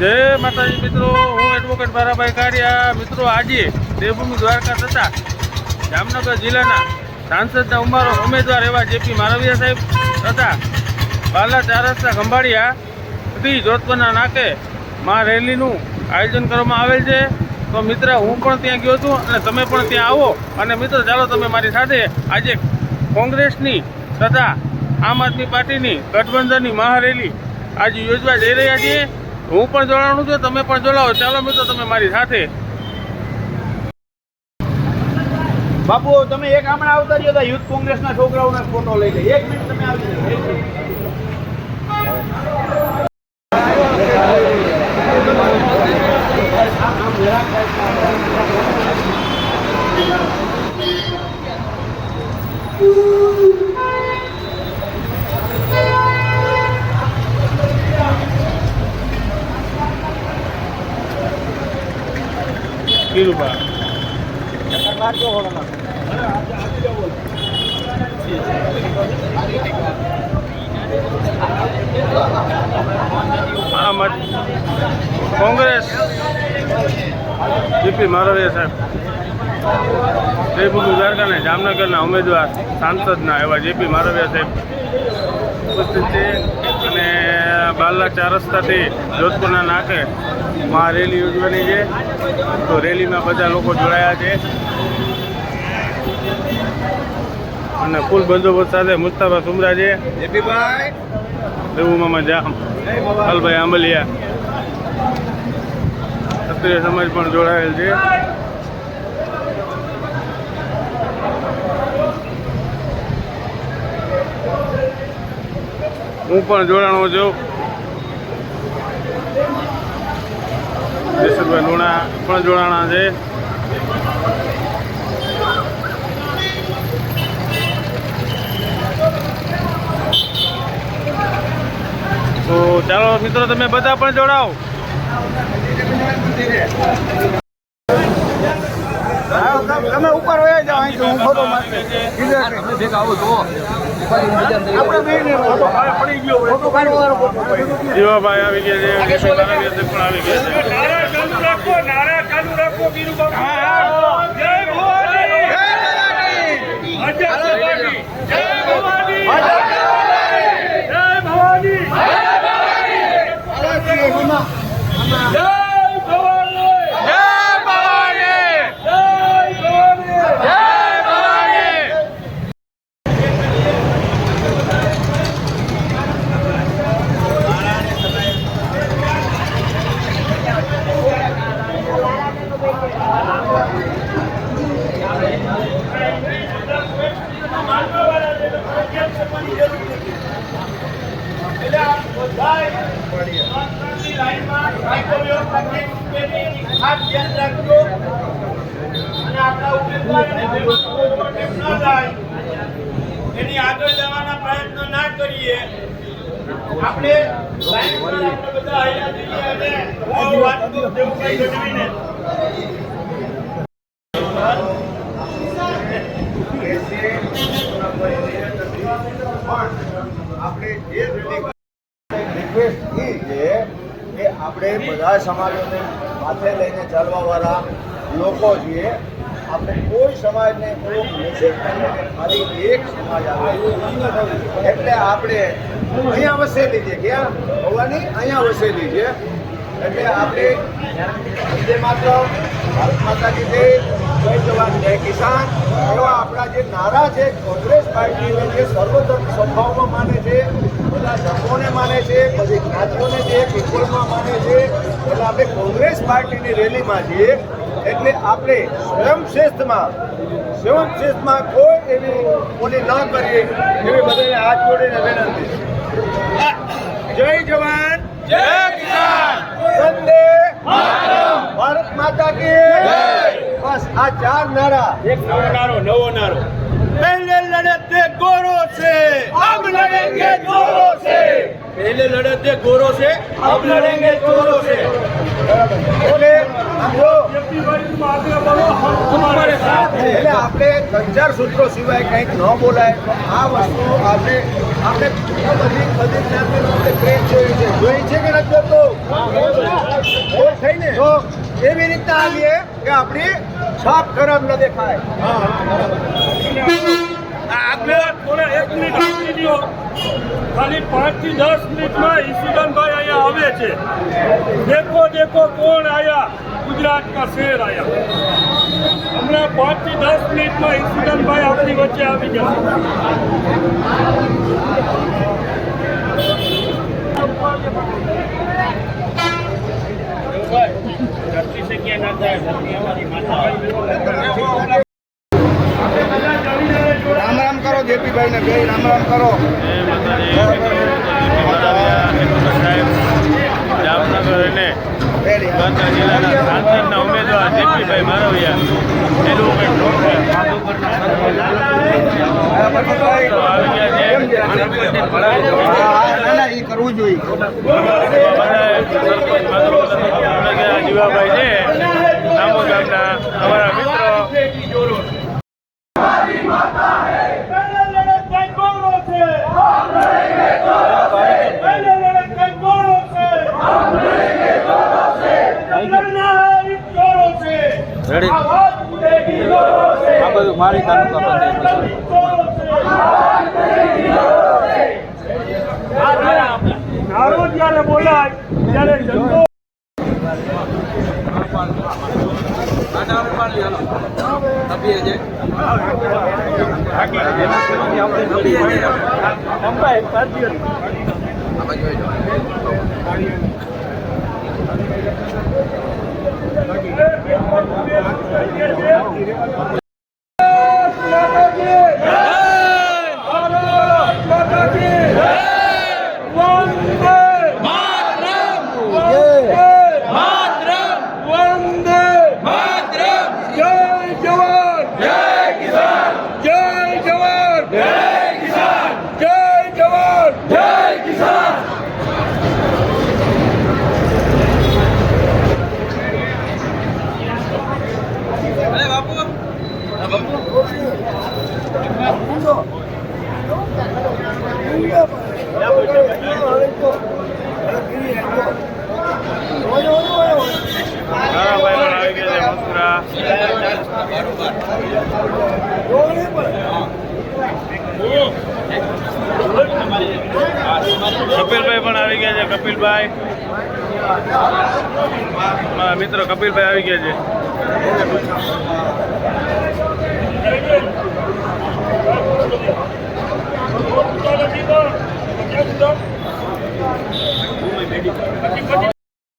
જય માતાજી મિત્રો, હું એડવોકેટ ભારાભાઈ કારિયા મિત્રો, આજે દેવભૂમિ દ્વારકા થતા જામનગર જિલ્લાના સાંસદના ઉમારો ઉમેદવાર એવા જેપી મારવિયા સાહેબ તથા બાલા ચાર રસ્તા ખંભાળિયા સુધી જોધપુરના નાકે માં રેલીનું આયોજન કરવામાં આવેલ છે. તો મિત્ર, હું પણ ત્યાં ગયો છું અને તમે પણ ત્યાં આવો. અને મિત્ર, ચાલો તમે મારી સાથે આજે કોંગ્રેસની તથા આમ આદમી પાર્ટીની ગઠબંધનની મહારેલી આજે યોજવા જઈ રહ્યા છીએ. હું પણ જોડાણું છું તમે પણ જોડાવો ચાલો મિત્રો તમે મારી સાથે. બાપુ તમે એક હમણાં આવતા રહ્યો હતા યુથ કોંગ્રેસના છોકરાઓના ફોટો લઈ લે. એક મિનિટ તમે આવી જાઓ. એક મિનિટ. કીરુબા કોંગ્રેસ. જીપી મારવીય સાહેબ. દેવભૂમિ દ્વારકાને જામનગરના ઉમેદવાર, સાંસદના એવા જેપી મારવીય સાહેબ ઉપસ્થિત છે. અને બાલા ચાર રસ્તાથી જોધપુરના નાકે માં રેલી યોજવાની છે. તો રેલીમાં બધા લોકો જોડાયા છે. અને ફૂલ બંદોબસ્ત સાથે મુસ્તાફા સુમરા છે. એવું મામા જામ. હલભાઈ આંબલિયા. ક્ષત્રિય સમાજ પણ જોડાયેલ છે. હું પણ જોડાણો છું. જસુભાઈ લુણા પણ જોડાણા છે. તો ચાલો મિત્રો તમે બધા પણ જોડાઓ. તમે ઉપર વયા જાઓ અહીંથી હું ફોટો મારી આપણે બેયને ફોટો પડી ગયો ફોટો પડી જીવાભાઈ આવી રાખો છે કેશવ કારણિયા પણ આવી ગયા છે એની આગળ જવાના પ્રયત્નો ના કરીએ આપણે બધા અને ગઢવીને આપણે જે રિક્વેસ્ટ એ છે કે આપણે બધા સમાજોને માથે લઈને ચાલવાવાળા લોકો છીએ. આપણે કોઈ સમાજને કોઈ મેસેજ કરીએ કે ખાલી એક સમાજ આવે. એટલે આપણે અહીંયા વસેલી છે ક્યાં? ભવાની અહીંયા વસેલી છે એટલે આપણે જે માત્ર ભારત માતા કી જય જય જવાન, જય કિસાન. એવા આપણા જે નારા છે, કોંગ્રેસ પાર્ટીને જે સર્વધર્મ સ્વભાવમાં માને છે, બધા ધર્મોને માને છે, બધી જ્ઞાતિઓને જે ઇક્વલમાં માને છે, એટલે આપણે કોંગ્રેસ પાર્ટીની રેલીમાં છીએ, એટલે આપણે સ્વયંશ્રેષ્ઠમાં શ્રેષ્ઠમાં સ્વયં શ્રેષ્ઠમાં કોઈ એવી ઓલી ન કરીએ, એવી બધાને હાથ જોડીને વિનંતી જય જવાન, જય કિસાન. ભારત. માતા કી બસ આ ચાર નારા. એક નવો નારો નવો નારો. પહેલે લડતે ગોરો છે અબ લડેંગે ચોરો છે. પહેલે લડતે ગોરો છે અબ લડેંગે ચોરો છે. હૈ. એટલે આપણે સંચાર સૂત્રો સિવાય કંઈક ન બોલાય. આ વસ્તુ આપણે આપણે બધી બધી જ્ઞાતિનો આપણે પ્રેમ જોઈ છે. જોઈ છે કે નથી જોતો? એ થઈને તો એવી રીતના આવીએ કે આપણી છાપ ખરાબ ન દેખાય. ખાલી પાંચથી દસ મિનિટમાં ઈસુદાનભાઈ અહીંયા આવે છે. દેખો દેખો કોણ આયા? ગુજરાત કા શેર આયા. હમણાં પાંચથી દસ મિનિટમાં ઈસુદાનભાઈ આપણી વચ્ચે આવી જશે રામ રામ કરો જેપીભાઈ ને બે રામ રામ કરો જામનગર અને. જિલ્લાના સાંસદના ઉમેદવાર જેપીભાઈ મારવિયા કરવું જોઈએ જીવાભાઈ છે. નામો ગામના અમારા મિત્રો. આ બધું મારી તાલુકા પંચાયત બોલાય ત્યારે નાનાભાઈ પણ આવી ગયા છે આવી ગયા છે કપિલભાઈ. મારા મિત્રો કપિલભાઈ આવી ગયા છે.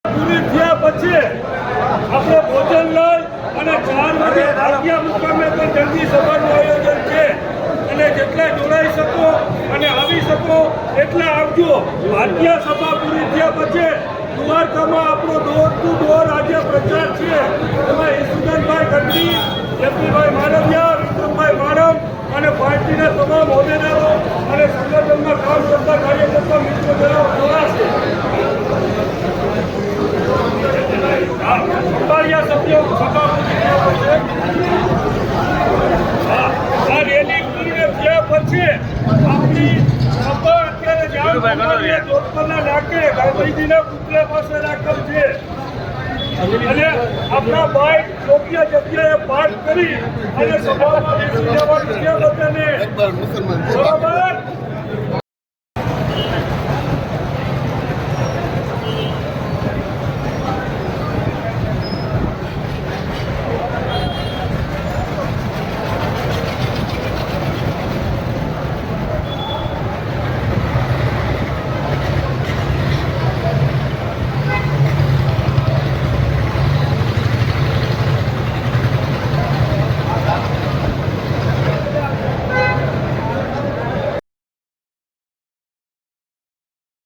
પૂરી થયા પછી આપણે ભોજન લઈ અને ચાર વાગે ભાગ્યા મુકામે પણ જલ્દી સભાનું આયોજન છે અને જેટલા જોડાઈ શકો અને આવી શકો એટલા આવજો ભારતીય સભા પૂરી થયા પછી દ્વારકામાં આપણો દોર ટુ દોર આજે પ્રચાર છે. એમાં ઈસુદાનભાઈ ગઢવી જેપીભાઈ માનવિયા, વિક્રમભાઈ માનવ અને પાર્ટીના તમામ હોદ્દેદારો અને સંગઠનમાં કામ કરતા કાર્યકર્તા મિત્રો જોડાશે સભ્યો સભા આ રેલી પૂર્ણ થયા પછી અત્યારે જામ બીજું ભાઈ ગણો રે. જોધપુરના નાકે ગાંધીજીના આપણા બાઈક યોગ્ય જગ્યાએ પાર્ક કરી અને સભામાં બેસી જવાનું છે બધાને બરાબર